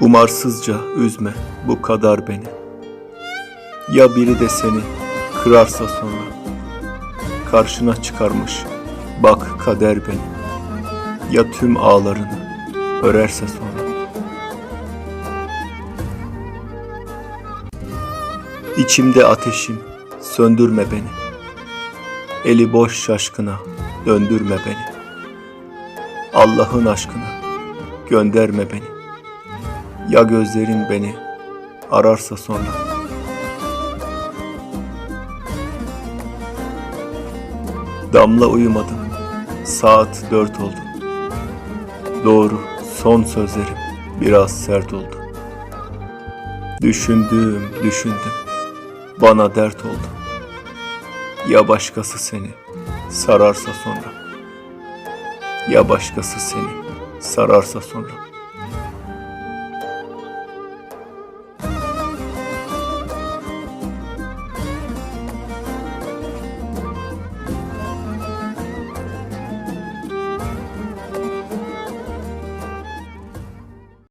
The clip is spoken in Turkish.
Umarsızca üzme bu kadar beni. Ya biri de seni kırarsa sonra. Karşına çıkarmış bak kader beni. Ya tüm ağlarını örerse sonra. İçimde ateşim söndürme beni. Eli boş şaşkına döndürme beni. Allah'ın aşkına gönderme beni. Ya gözlerin beni ararsa sonra. Damla uyumadım. Saat dört oldu. Doğru son sözlerim biraz sert oldu. Düşündüm, düşündüm. Bana dert oldu. Ya başkası seni sararsa sonra. Ya başkası seni sararsa sonra.